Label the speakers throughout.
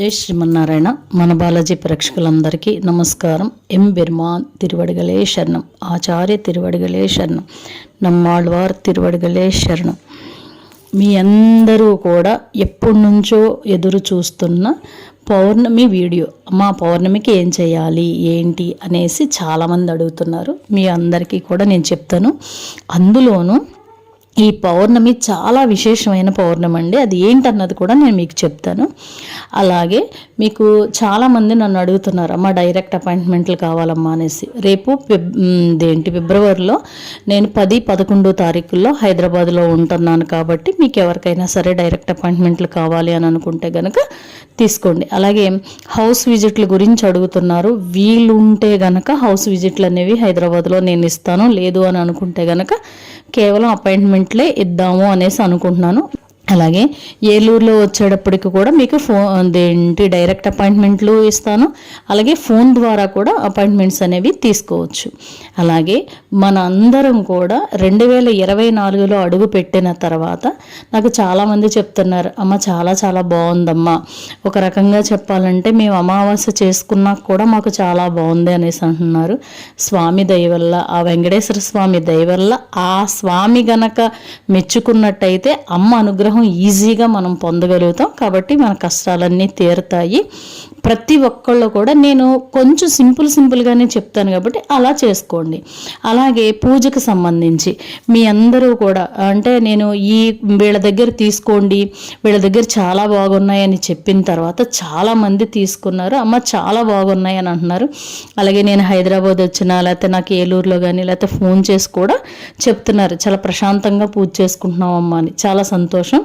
Speaker 1: జై శ్రీమన్నారాయణ. మన బాలాజీ ప్రేక్షకులందరికీ నమస్కారం. ఎం బెర్మాన్ తిరువడిగలే శరణం. ఆచార్య తిరువడిగలే శరణం. నమ్మాళ్వార్ తిరువడిగలే శరణం. మీ అందరూ కూడా ఎప్పటి నుంచో ఎదురు చూస్తున్న పౌర్ణమి వీడియో. మా పౌర్ణమికి ఏం చేయాలి? ఏంటి? అనేసి చాలామంది అడుగుతున్నారు. మీ అందరికీ కూడా నేను చెప్తాను. అందులోనూ ఈ పౌర్ణమి చాలా విశేషమైన పౌర్ణమి అండి అది ఏంటన్నది కూడా నేను మీకు చెప్తాను. అలాగే మీకు చాలామంది నన్ను అడుగుతున్నారు అమ్మ డైరెక్ట్ అపాయింట్మెంట్లు కావాలమ్మా అనేసి. రేపు ఏంటి దేంటి ఫిబ్రవరిలో నేను పది పదకొండో తారీఖుల్లో హైదరాబాద్లో ఉంటున్నాను కాబట్టి మీకు ఎవరికైనా సరే డైరెక్ట్ అపాయింట్మెంట్లు కావాలి అని అనుకుంటే కనుక తీసుకోండి. అలాగే హౌస్ విజిట్ల గురించి అడుగుతున్నారు. వీలుంటే గనక హౌస్ విజిట్లు అనేవి హైదరాబాద్లో నేను ఇస్తాను లేదు అని అనుకుంటే గనక కేవలం అపాయింట్మెంట్లే ఇద్దాము అనేసి అనుకుంటున్నాను. అలాగే ఏలూరులో వచ్చేటప్పటికి కూడా మీకు ఫోన్ ఏంటి డైరెక్ట్ అపాయింట్మెంట్లు ఇస్తాను. అలాగే ఫోన్ ద్వారా కూడా అపాయింట్మెంట్స్ అనేవి తీసుకోవచ్చు. అలాగే మన అందరం కూడా రెండు వేల ఇరవై నాలుగులో అడుగు పెట్టిన తర్వాత నాకు చాలామంది చెప్తున్నారు అమ్మ చాలా చాలా బాగుందమ్మా. ఒక రకంగా చెప్పాలంటే మేము అమావాస్య చేసుకున్నా కూడా మాకు చాలా బాగుంది అనేసి అంటున్నారు. స్వామి దయ వల్ల ఆ వెంకటేశ్వర స్వామి దయ వల్ల ఆ స్వామి గనక మెచ్చుకున్నట్టయితే అమ్మ అనుగ్రహం ఈజీగా మనం పొందగలుగుతాం. కాబట్టి మన కష్టాలన్నీ తీరుతాయి. ప్రతి ఒక్కళ్ళు కూడా నేను కొంచెం సింపుల్ సింపుల్గానే చెప్తాను కాబట్టి అలా చేసుకోండి. అలాగే పూజకు సంబంధించి మీ అందరూ కూడా అంటే నేను ఈ వీళ్ళ దగ్గర తీసుకోండి వీళ్ళ దగ్గర చాలా బాగున్నాయని చెప్పిన తర్వాత చాలామంది తీసుకున్నారు. అమ్మ చాలా బాగున్నాయి అని అంటున్నారు. అలాగే నేను హైదరాబాద్ వచ్చినా లేకపోతే నాకు ఏలూరులో కానీ లేకపోతే ఫోన్ చేసి కూడా చెప్తున్నారు. చాలా ప్రశాంతంగా పూజ చేసుకుంటున్నాం అమ్మ అని. చాలా సంతోషం.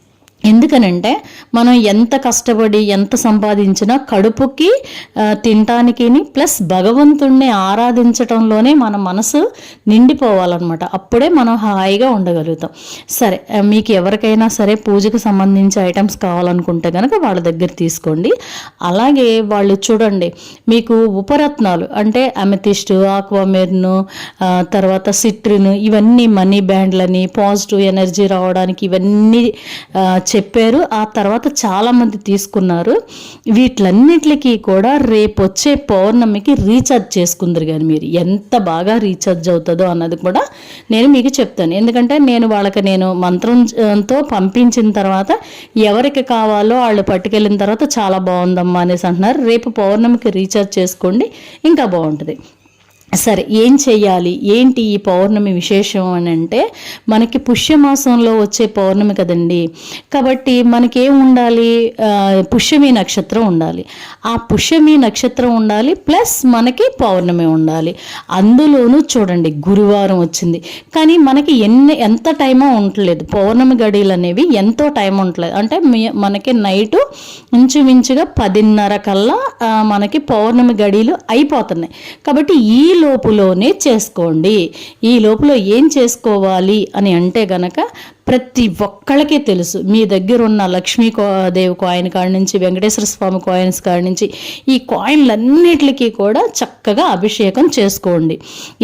Speaker 1: ఎందుకనంటే మనం ఎంత కష్టపడి ఎంత సంపాదించినా కడుపుకి తినటానికి ప్లస్ భగవంతుణ్ణి ఆరాధించటంలోనే మన మనసు నిండిపోవాలన్నమాట. అప్పుడే మనం హాయిగా ఉండగలుగుతాం. సరే మీకు ఎవరికైనా సరే పూజకు సంబంధించి ఐటమ్స్ కావాలనుకుంటే కనుక వాళ్ళ దగ్గర తీసుకోండి. అలాగే వాళ్ళు చూడండి మీకు ఉపరత్నాలు అంటే అమెథిస్ట్ ఆక్వామెర్ను తర్వాత సిట్రిన్ ఇవన్నీ మనీ బ్యాండ్లని పాజిటివ్ ఎనర్జీ రావడానికి ఇవన్నీ చెప్పారు. ఆ తర్వాత చాలామంది తీసుకున్నారు. వీటిలన్నిటికీ కూడా రేపు వచ్చే పౌర్ణమికి రీఛార్జ్ చేసుకుందరు కానీ మీరు. ఎంత బాగా రీఛార్జ్ అవుతుందో అన్నది కూడా నేను మీకు చెప్తాను. ఎందుకంటే నేను వాళ్ళకి నేను మంత్రంతో పంపించిన తర్వాత ఎవరికి కావాలో వాళ్ళు పట్టుకెళ్ళిన తర్వాత చాలా బాగుందమ్మా అనేసి అంటున్నారు. రేపు పౌర్ణమికి రీఛార్జ్ చేసుకోండి. ఇంకా బాగుంటుంది. సరే ఏం చేయాలి ఏంటి ఈ పౌర్ణమి విశేషం అని అంటే మనకి పుష్యమాసంలో వచ్చే పౌర్ణమి కదండి. కాబట్టి మనకేం ఉండాలి? పుష్యమి నక్షత్రం ఉండాలి. ఆ పుష్యమి నక్షత్రం ఉండాలి ప్లస్ మనకి పౌర్ణమి ఉండాలి. అందులోనూ చూడండి గురువారం వచ్చింది. కానీ మనకి ఎన్ని ఎంత టైమో ఉండలేదు పౌర్ణమి గడియలు అనేవి ఎంతో టైం ఉండలేదు అంటే మనకి నైటు ఇంచుమించుగా పదిన్నర కల్లా మనకి పౌర్ణమి గడియలు అయిపోతున్నాయి. కాబట్టి ఈ లోపులోనే చేసుకోండి. ఈ లోపల ఏం చేసుకోవాలి అని అంటే గనక ప్రతి ఒక్కళ్ళకే తెలుసు. మీ దగ్గర ఉన్న లక్ష్మీ దేవి కాయిన్ కాడి నుంచి వెంకటేశ్వర స్వామి కాయిన్స్ కాడి నుంచి ఈ కాయిన్లన్నిటికీ కూడా చక్కగా అభిషేకం చేసుకోండి.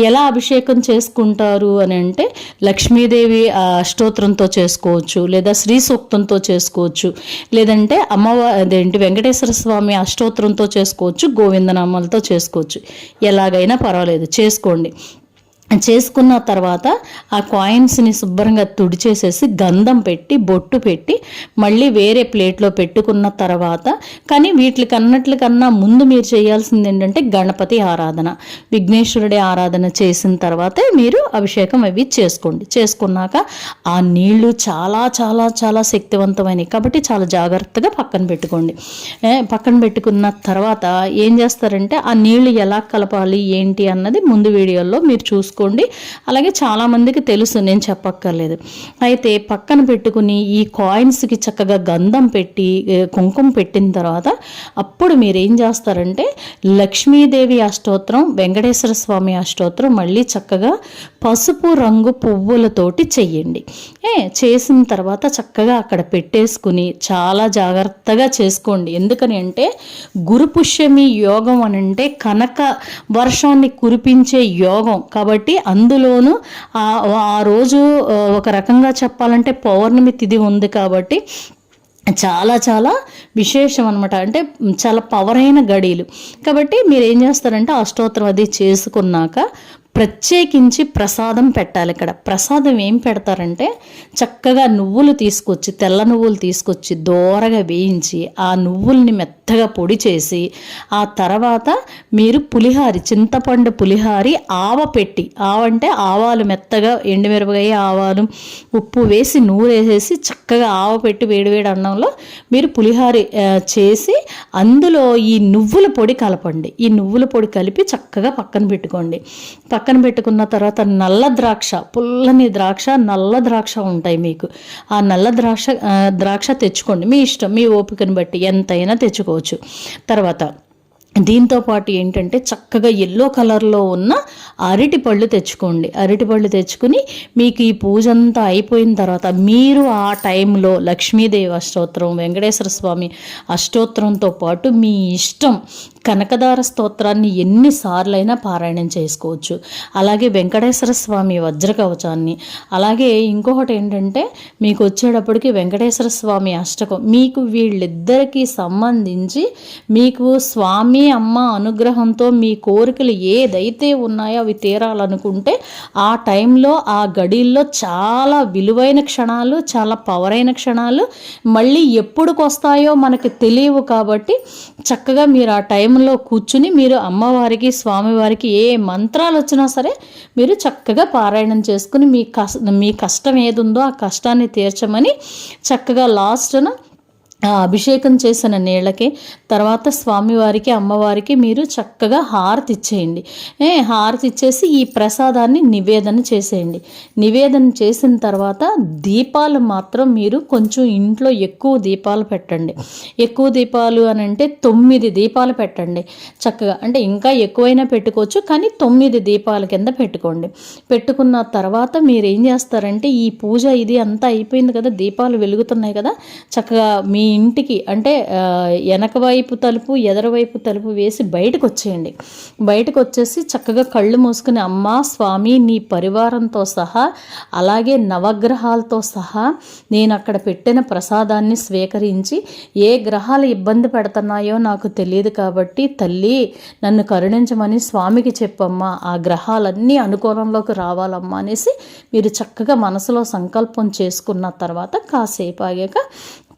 Speaker 1: ఎలా అభిషేకం చేసుకుంటారు అని అంటే లక్ష్మీదేవి అష్టోత్రంతో చేసుకోవచ్చు లేదా శ్రీ సూక్తంతో చేసుకోవచ్చు లేదంటే అమ్మవారి అదేంటి వెంకటేశ్వర స్వామి అష్టోత్రంతో చేసుకోవచ్చు గోవిందనామాలతో చేసుకోవచ్చు. ఎలాగైనా పర్వాలేదు చేసుకోండి. చేసుకున్న తర్వాత ఆ కాయిన్స్ని శుభ్రంగా తుడిచేసేసి గంధం పెట్టి బొట్టు పెట్టి మళ్ళీ వేరే ప్లేట్లో పెట్టుకున్న తర్వాత కానీ వీటికి అన్నట్లకన్నా ముందు మీరు చేయాల్సింది ఏంటంటే గణపతి ఆరాధన. విఘ్నేశ్వరుడి ఆరాధన చేసిన తర్వాతే మీరు అభిషేకం అవి చేసుకోండి. చేసుకున్నాక ఆ నీళ్ళు చాలా చాలా చాలా శక్తివంతమైనవి కాబట్టి చాలా జాగ్రత్తగా పక్కన పెట్టుకోండి. పక్కన పెట్టుకున్న తర్వాత ఏం చేస్తారంటే ఆ నీళ్ళు ఎలా కలపాలి ఏంటి అన్నది ముందు వీడియోలో మీరు చూసుకోండి చేసుకోండి. అలాగే చాలామందికి తెలుసు నేను చెప్పక్కర్లేదు. అయితే పక్కన పెట్టుకుని ఈ కాయిన్స్కి చక్కగా గంధం పెట్టి కుంకుమ పెట్టిన తర్వాత అప్పుడు మీరు ఏం చేస్తారంటే లక్ష్మీదేవి అష్టోత్రం వెంకటేశ్వర స్వామి అష్టోత్రం మళ్ళీ చక్కగా పసుపు రంగు పువ్వులతోటి చెయ్యండి. ఏ చేసిన తర్వాత చక్కగా అక్కడ పెట్టేసుకుని చాలా జాగ్రత్తగా చేసుకోండి. ఎందుకని అంటే గురుపుష్యమి యోగం అని అంటే కనక వర్షాన్ని కురిపించే యోగం. కాబట్టి కాబట్టి అందులోనూ ఆ రోజు ఒక రకంగా చెప్పాలంటే పౌర్ణమి తిథి ఉంది కాబట్టి చాలా చాలా విశేషం అనమాట అంటే చాలా పవర్ అయిన గడియలు కాబట్టి మీరు ఏం చేస్తారంటే అష్టోత్తరం అది చేసుకున్నాక ప్రత్యేకించి ప్రసాదం పెట్టాలి ఇక్కడ. ప్రసాదం ఏం పెడతారంటే చక్కగా నువ్వులు తీసుకొచ్చి తెల్ల నువ్వులు తీసుకొచ్చి దోరగా వేయించి ఆ నువ్వుల్ని మెత్తగా పొడి చేసి ఆ తర్వాత మీరు పులిహారి చింతపండు పులిహారి ఆవ పెట్టి ఆవ అంటే ఆవాలు మెత్తగా ఎండుమిరపకాయ ఆవాలు ఉప్పు వేసి నూరేసేసి చక్కగా ఆవ పెట్టి వేడివేడి అన్నంలో మీరు పులిహారి చేసి అందులో ఈ నువ్వుల పొడి కలపండి. ఈ నువ్వుల పొడి కలిపి చక్కగా పక్కన పెట్టుకోండి. పక్కన పక్కన పెట్టుకున్న తర్వాత నల్ల ద్రాక్ష పుల్లని ద్రాక్ష నల్ల ద్రాక్ష ఉంటాయి మీకు. ఆ నల్ల ద్రాక్ష ద్రాక్ష తెచ్చుకోండి. మీ ఇష్టం మీ ఓపికను బట్టి ఎంతైనా తెచ్చుకోవచ్చు. తర్వాత దీంతో పాటు ఏంటంటే చక్కగా ఎల్లో కలర్లో ఉన్న అరటి పళ్ళు తెచ్చుకోండి. అరటి పళ్ళు తెచ్చుకుని మీకు ఈ పూజ అంతా అయిపోయిన తర్వాత మీరు ఆ టైంలో లక్ష్మీదేవి అష్టోత్తరం వెంకటేశ్వర స్వామి అష్టోత్తరంతో పాటు మీ ఇష్టం కనకదార స్తోత్రాన్ని ఎన్నిసార్లైనా పారాయణం చేసుకోవచ్చు. అలాగే వెంకటేశ్వర స్వామి వజ్ర కవచాన్ని. అలాగే ఇంకొకటి ఏంటంటే మీకు వచ్చేటప్పటికి వెంకటేశ్వర స్వామి అష్టకం. మీకు వీళ్ళిద్దరికీ సంబంధించి మీకు స్వామి అమ్మ అనుగ్రహంతో మీ కోరికలు ఏదైతే ఉన్నాయో అవి తీరాలనుకుంటే ఆ టైంలో ఆ గడిల్లో చాలా విలువైన క్షణాలు చాలా పవర్ అయిన క్షణాలు మళ్ళీ ఎప్పుడుకొస్తాయో మనకు తెలియవు కాబట్టి చక్కగా మీరు ఆ టైం టైంలో కూర్చుని మీరు అమ్మవారికి స్వామివారికి ఏ మంత్రాలు వచ్చినా సరే మీరు చక్కగా పారాయణం చేసుకుని మీ కష్ట మీ కష్టం ఏది ఉందో ఆ కష్టాన్ని తీర్చమని చక్కగా లాస్ట్న అభిషేకం చేసిన నీళ్ళకి తర్వాత స్వామివారికి అమ్మవారికి మీరు చక్కగా హారతి ఇచ్చేయండి. ఏ హారతి ఇచ్చేసి ఈ ప్రసాదాన్ని నివేదన చేసేయండి. నివేదన చేసిన తర్వాత దీపాలు మాత్రం మీరు కొంచెం ఇంట్లో ఎక్కువ దీపాలు పెట్టండి. ఎక్కువ దీపాలు అని అంటే తొమ్మిది దీపాలు పెట్టండి. చక్కగా అంటే ఇంకా ఎక్కువైనా పెట్టుకోవచ్చు కానీ తొమ్మిది దీపాల కింద పెట్టుకోండి. పెట్టుకున్న తర్వాత మీరు ఏం చేస్తారంటే ఈ పూజ ఇది అంతా అయిపోయింది కదా దీపాలు వెలుగుతున్నాయి కదా చక్కగా మీ ఇంటికి అంటే వెనక వైపు తలుపు ఎదరవైపు తలుపు వేసి బయటకు వచ్చేయండి బయటకు వచ్చేసి చక్కగా కళ్ళు మూసుకుని అమ్మ స్వామి నీ పరివారంతో సహా అలాగే నవగ్రహాలతో సహా నేను అక్కడ పెట్టిన ప్రసాదాన్ని స్వీకరించి ఏ గ్రహాలు ఇబ్బంది పెడుతున్నాయో నాకు తెలియదు కాబట్టి తల్లి నన్ను కరుణించమని స్వామికి చెప్పమ్మా. ఆ గ్రహాలన్నీ అనుకూలంలోకి రావాలమ్మా అనేసి మీరు చక్కగా మనసులో సంకల్పం చేసుకున్న తర్వాత కాసేపు ఆగాక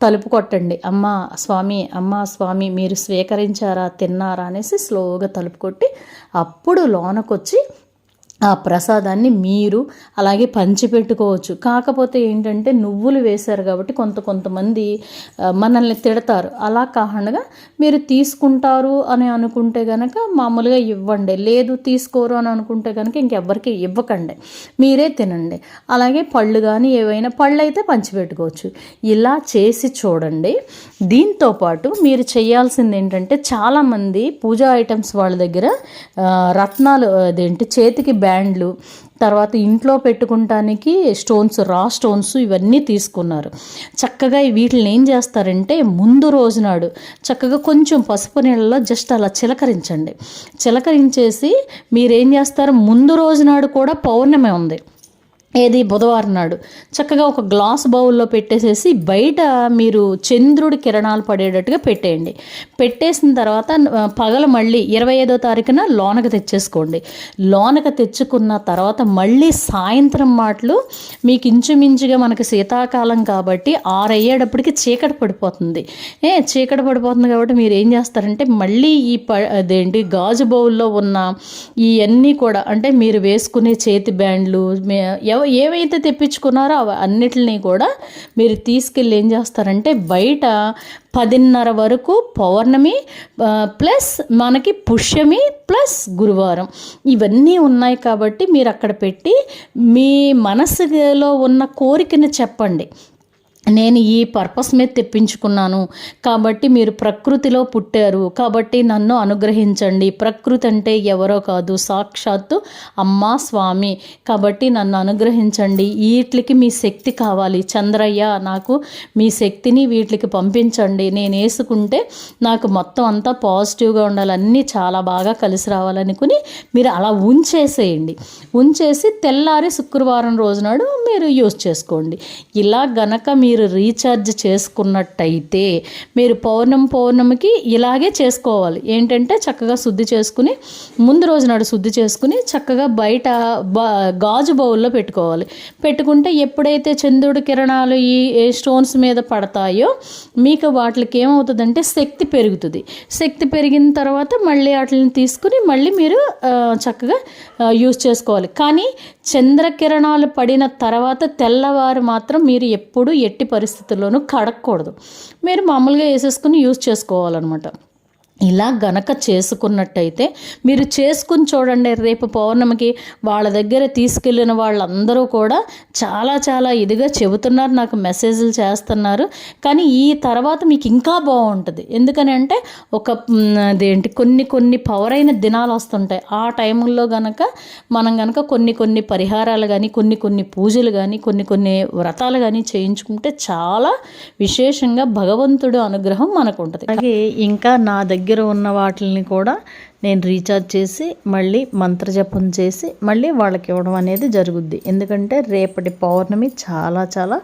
Speaker 1: తలుపు కొట్టండి. అమ్మ స్వామి అమ్మ స్వామి మీరు స్వీకరించారా తిన్నారా అనేసి స్లోగా తలుపు కొట్టి అప్పుడు లోనకొచ్చి ఆ ప్రసాదాన్ని మీరు అలాగే పంచిపెట్టుకోవచ్చు. కాకపోతే ఏంటంటే నువ్వులు వేశారు కాబట్టి కొంత కొంతమంది మనల్ని తిడతారు. అలా కాకుండా మీరు తీసుకుంటారు అని అనుకుంటే కనుక మామూలుగా ఇవ్వండి. లేదు తీసుకోరు అని అనుకుంటే కనుక ఇంకెవ్వరికి ఇవ్వకండి. మీరే తినండి. అలాగే పళ్ళు కానీ ఏవైనా పళ్ళు అయితే పంచిపెట్టుకోవచ్చు. ఇలా చేసి చూడండి. దీంతో పాటు మీరు చేయాల్సింది ఏంటంటే చాలామంది పూజా ఐటమ్స్ వాళ్ళ దగ్గర రత్నాలు అదేంటి చేతికి బ్యాండ్లు తర్వాత ఇంట్లో పెట్టుకుంటానికి స్టోన్స్ రా స్టోన్స్ ఇవన్నీ తీసుకున్నారు. చక్కగా వీటిని ఏం చేస్తారంటే ముందు రోజునాడు చక్కగా కొంచెం పసుపు నీళ్ళలో జస్ట్ అలా చిలకరించండి. చిలకరించేసి మీరేం చేస్తారు? ముందు రోజునాడు కూడా పౌర్ణమి ఉంది. ఏది బుధవారం నాడు. చక్కగా ఒక గ్లాస్ బౌల్లో పెట్టేసేసి బయట మీరు చంద్రుడి కిరణాలు పడేటట్టుగా పెట్టేయండి. పెట్టేసిన తర్వాత పగల మళ్ళీ ఇరవై ఐదో తారీఖున లోనక తెచ్చేసుకోండి. లోనక తెచ్చుకున్న తర్వాత మళ్ళీ సాయంత్రం మాటలు మీకు ఇంచుమించుగా మనకి శీతాకాలం కాబట్టి ఆరు అయ్యేటప్పటికి చీకటి పడిపోతుంది. ఏ చీకటి పడిపోతుంది కాబట్టి మీరు ఏం చేస్తారంటే మళ్ళీ ఈ ప అదేంటి గాజు బౌల్లో ఉన్న ఇవన్నీ కూడా అంటే మీరు వేసుకునే చేతి బ్యాండ్లు ఏవైతే తెప్పించుకున్నారో అవి అన్నిటిని కూడా మీరు తీసుకెళ్ళి ఏం చేస్తారంటే బయట పదిన్నర వరకు పౌర్ణమి ప్లస్ మనకి పుష్యమి ప్లస్ గురువారం. ఇవన్నీ ఉన్నాయి కాబట్టి మీరు అక్కడ పెట్టి మీ మనసులో ఉన్న కోరికను చెప్పండి. నేను ఈ పర్పస్ మీద తెప్పించుకున్నాను. కాబట్టి మీరు ప్రకృతిలో పుట్టారు. కాబట్టి నన్ను అనుగ్రహించండి. ప్రకృతి అంటే ఎవరో కాదు. సాక్షాత్తు అమ్మా స్వామి. కాబట్టి నన్ను అనుగ్రహించండి. వీటికి మీ శక్తి కావాలి. చంద్రయ్య నాకు మీ శక్తిని వీటికి పంపించండి. నేను వేసుకుంటే నాకు మొత్తం అంతా పాజిటివ్గా ఉండాలి. అన్నీ చాలా బాగా కలిసి రావాలనుకుని మీరు అలా ఉంచేసేయండి. ఉంచేసి తెల్లారి శుక్రవారం రోజునాడు మీరు యూస్ చేసుకోండి. ఇలా గనక మీరు మీరు రీఛార్జ్ చేసుకున్నట్టయితే మీరు పౌర్ణమి పౌర్ణమికి ఇలాగే చేసుకోవాలి. ఏంటంటే చక్కగా శుద్ధి చేసుకుని ముందు రోజు నాడు శుద్ధి చేసుకుని చక్కగా బయట గాజు బౌల్లో పెట్టుకోవాలి. పెట్టుకుంటే ఎప్పుడైతే చంద్రుడి కిరణాలు ఈ ఏ స్టోన్స్ మీద పడతాయో మీకు వాటికి ఏమవుతుందంటే శక్తి పెరుగుతుంది. శక్తి పెరిగిన తర్వాత మళ్ళీ వాటిని తీసుకుని మళ్ళీ మీరు చక్కగా యూజ్ చేసుకోవాలి. కానీ చంద్రకిరణాలు పడిన తర్వాత తెల్లవారు మాత్రం మీరు ఎప్పుడు ఎట్టి పరిస్థితుల్లోనూ కడగకూడదు మీరు మామూలుగా వేసేసుకుని యూజ్ చేసుకోవాలన్నమాట. ఇలా గనక చేసుకున్నట్టయితే మీరు చేసుకుని చూడండి రేపు పౌర్ణమికి వాళ్ళ దగ్గర తీసుకెళ్ళిన వాళ్ళందరూ కూడా చాలా చాలా ఇదిగా చెబుతున్నారు నాకు మెసేజ్లు చేస్తున్నారు. కానీ ఈ తర్వాత మీకు ఇంకా బాగుంటుంది. ఎందుకని అంటే ఒక అదేంటి కొన్ని కొన్ని పవర్ అయిన దినాలు వస్తుంటాయి. ఆ టైంలో గనక మనం గనక కొన్ని కొన్ని పరిహారాలు కానీ కొన్ని కొన్ని పూజలు కానీ కొన్ని కొన్ని వ్రతాలు కానీ చేయించుకుంటే చాలా విశేషంగా భగవంతుడు అనుగ్రహం మనకు ఉంటుంది అలాగే ఇంకా నా దగ్గర దగ్గర ఉన్న వాటిని కూడా నేను రీఛార్జ్ చేసి మళ్ళీ మంత్రజపం చేసి మళ్ళీ వాళ్ళకి ఇవ్వడం అనేది జరుగుద్ది. ఎందుకంటే రేపటి పౌర్ణమి చాలా చాలా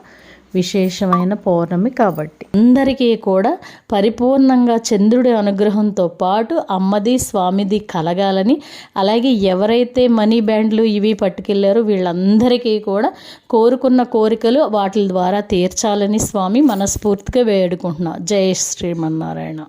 Speaker 1: విశేషమైన పౌర్ణమి కాబట్టి. అందరికీ కూడా పరిపూర్ణంగా చంద్రుడి అనుగ్రహంతో పాటు అమ్మది స్వామిది కలగాలని అలాగే ఎవరైతే మనీ బ్యాండ్లు ఇవి పట్టుకెళ్ళారో వీళ్ళందరికీ కూడా కోరుకున్న కోరికలు వాటి ద్వారా తీర్చాలని స్వామి మనస్ఫూర్తిగా వేడుకుంటున్నా. జయ శ్రీమన్నారాయణ.